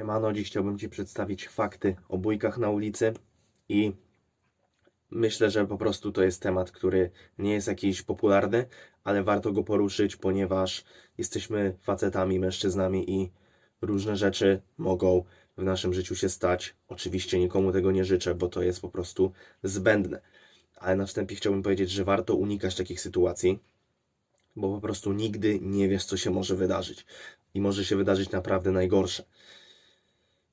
Siemano, dziś chciałbym Ci przedstawić fakty o bójkach na ulicy i myślę, że po prostu to jest temat, który nie jest jakiś popularny, ale warto go poruszyć, ponieważ jesteśmy facetami, mężczyznami i różne rzeczy mogą w naszym życiu się stać. Oczywiście nikomu tego nie życzę, bo to jest po prostu zbędne. Ale na wstępie chciałbym powiedzieć, że warto unikać takich sytuacji, bo po prostu nigdy nie wiesz, co się może wydarzyć. I może się wydarzyć naprawdę najgorsze.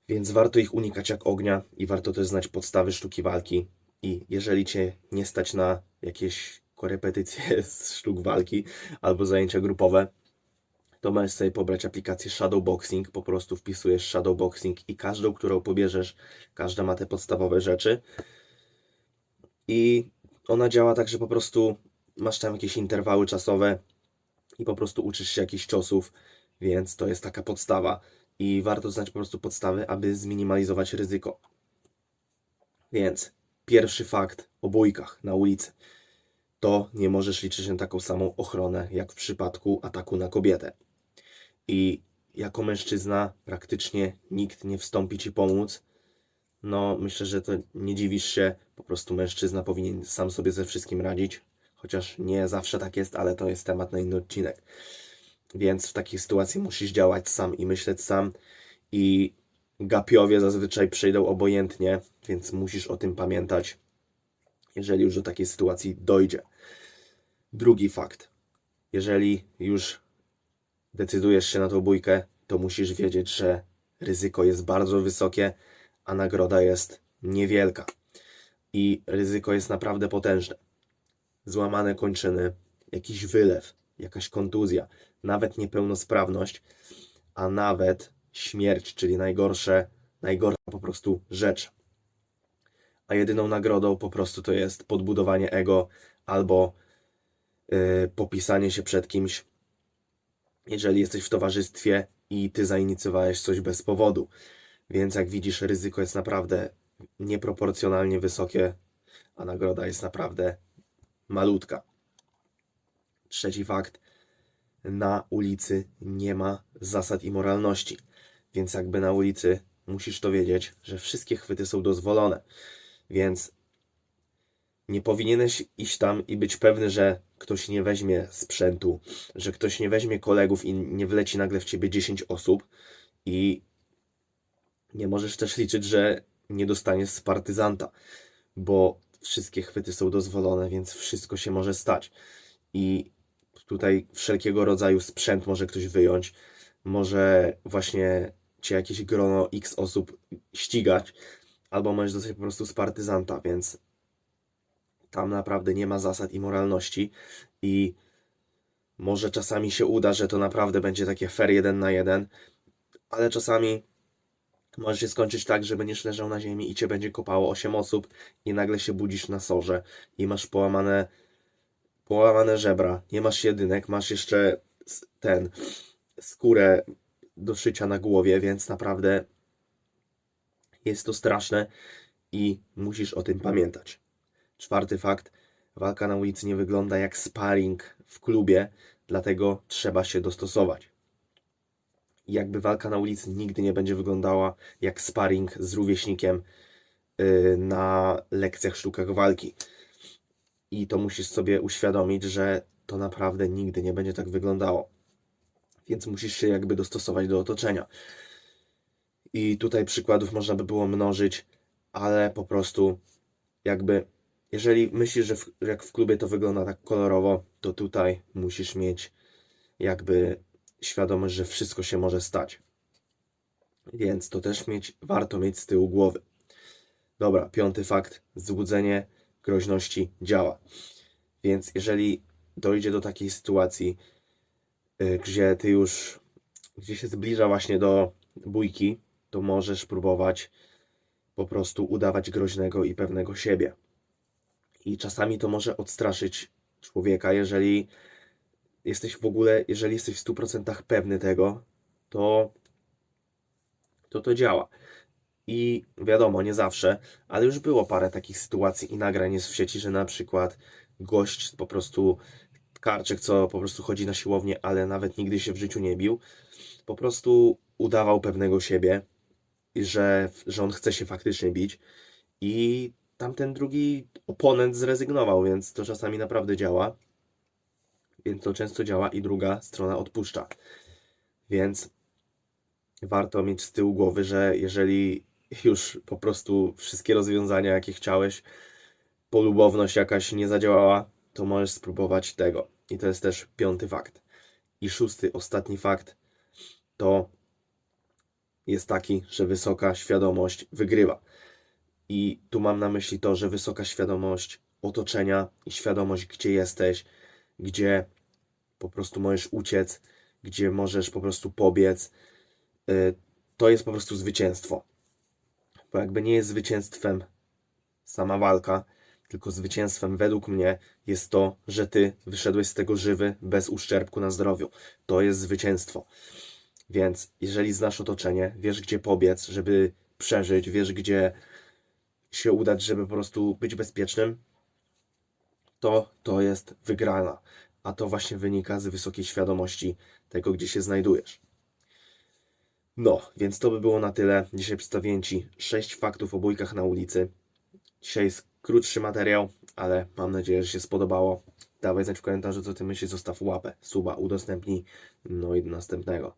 Więc warto ich unikać jak ognia i warto też znać podstawy sztuki walki. I jeżeli cię nie stać na jakieś korepetycje z sztuk walki albo zajęcia grupowe, to możesz sobie pobrać aplikację Shadowboxing. Po prostu wpisujesz Shadowboxing i każdą, którą pobierzesz, każda ma te podstawowe rzeczy. I ona działa tak, że po prostu masz tam jakieś interwały czasowe i po prostu uczysz się jakichś ciosów, więc to jest taka podstawa i warto znać po prostu podstawy, aby zminimalizować ryzyko. Więc pierwszy fakt o bójkach na ulicy. To nie możesz liczyć na taką samą ochronę, jak w przypadku ataku na kobietę. I jako mężczyzna praktycznie nikt nie wstąpi ci pomóc. No, myślę, że to nie dziwisz się. Po prostu mężczyzna powinien sam sobie ze wszystkim radzić. Chociaż nie zawsze tak jest, ale to jest temat na inny odcinek. Więc w takiej sytuacji musisz działać sam i myśleć sam. I gapiowie zazwyczaj przejdą obojętnie, więc musisz o tym pamiętać, jeżeli już do takiej sytuacji dojdzie. Drugi fakt. Jeżeli już decydujesz się na tą bójkę, to musisz wiedzieć, że ryzyko jest bardzo wysokie, a nagroda jest niewielka. I ryzyko jest naprawdę potężne. Złamane kończyny, jakiś wylew, jakaś kontuzja, nawet niepełnosprawność, a nawet śmierć, czyli najgorsze, najgorsza po prostu rzecz. A jedyną nagrodą po prostu to jest podbudowanie ego albo yy, popisanie się przed kimś, jeżeli jesteś w towarzystwie i ty zainicjowałeś coś bez powodu. Więc jak widzisz, ryzyko jest naprawdę nieproporcjonalnie wysokie, a nagroda jest naprawdę malutka. Trzeci fakt. Na ulicy nie ma zasad i moralności. Więc jakby na ulicy musisz to wiedzieć, że wszystkie chwyty są dozwolone. Więc nie powinieneś iść tam i być pewny, że ktoś nie weźmie sprzętu, że ktoś nie weźmie kolegów i nie wleci nagle w ciebie 10 osób i nie możesz też liczyć, że nie dostaniesz z partyzanta, bo wszystkie chwyty są dozwolone, więc wszystko się może stać. I tutaj wszelkiego rodzaju sprzęt może ktoś wyjąć, może właśnie cię jakieś grono X osób ścigać, albo możesz dostać po prostu z partyzanta, więc tam naprawdę nie ma zasad i moralności. I może czasami się uda, że to naprawdę będzie takie fair jeden na jeden, ale czasami może się skończyć tak, że będziesz leżał na ziemi i cię będzie kopało 8 osób i nagle się budzisz na sorze i masz połamane połamane żebra, nie masz jedynek, masz jeszcze ten skórę do szycia na głowie, więc naprawdę jest to straszne i musisz o tym pamiętać. Czwarty fakt. Walka na ulicy nie wygląda jak sparring w klubie, dlatego trzeba się dostosować. Jakby walka na ulicy nigdy nie będzie wyglądała jak sparring z rówieśnikiem yy, na lekcjach sztukach walki. I to musisz sobie uświadomić, że to naprawdę nigdy nie będzie tak wyglądało. Więc musisz się jakby dostosować do otoczenia. I tutaj przykładów można by było mnożyć, ale po prostu jakby jeżeli myślisz, że w, jak w klubie to wygląda tak kolorowo, to tutaj musisz mieć jakby świadomość, że wszystko się może stać. Więc to też mieć, warto mieć z tyłu głowy. Dobra, piąty fakt. Złudzenie groźności działa. Więc jeżeli dojdzie do takiej sytuacji, y, gdzie ty już, gdzie się zbliża właśnie do bójki, to możesz próbować po prostu udawać groźnego i pewnego siebie. I czasami to może odstraszyć człowieka, jeżeli jesteś w ogóle, jeżeli jesteś w 100% pewny tego, to to, to działa. I wiadomo, nie zawsze, ale już było parę takich sytuacji i nagrań jest w sieci, że na przykład gość po prostu karczek, co po prostu chodzi na siłownię, ale nawet nigdy się w życiu nie bił, po prostu udawał pewnego siebie że, że on chce się faktycznie bić. I tamten drugi oponent zrezygnował, więc to czasami naprawdę działa. Więc to często działa i druga strona odpuszcza. Więc warto mieć z tyłu głowy, że jeżeli już po prostu wszystkie rozwiązania, jakie chciałeś, polubowność jakaś nie zadziałała, to możesz spróbować tego. I to jest też piąty fakt. I szósty, ostatni fakt to jest taki, że wysoka świadomość wygrywa. I tu mam na myśli to, że wysoka świadomość otoczenia i świadomość, gdzie jesteś, gdzie po prostu możesz uciec, gdzie możesz po prostu pobiec, y, to jest po prostu zwycięstwo. Bo jakby nie jest zwycięstwem sama walka, tylko zwycięstwem według mnie jest to, że ty wyszedłeś z tego żywy, bez uszczerbku na zdrowiu. To jest zwycięstwo. Więc jeżeli znasz otoczenie, wiesz gdzie pobiec, żeby przeżyć, wiesz gdzie się udać, żeby po prostu być bezpiecznym, to to jest wygrana. A to właśnie wynika z wysokiej świadomości tego, gdzie się znajdujesz. No, więc to by było na tyle. Dzisiaj przedstawiłem Ci 6 faktów o bójkach na ulicy. Dzisiaj jest krótszy materiał, ale mam nadzieję, że się spodobało. Dawaj znać w komentarzu, co Ty myślisz, zostaw łapę, suba, udostępnij. No i do następnego.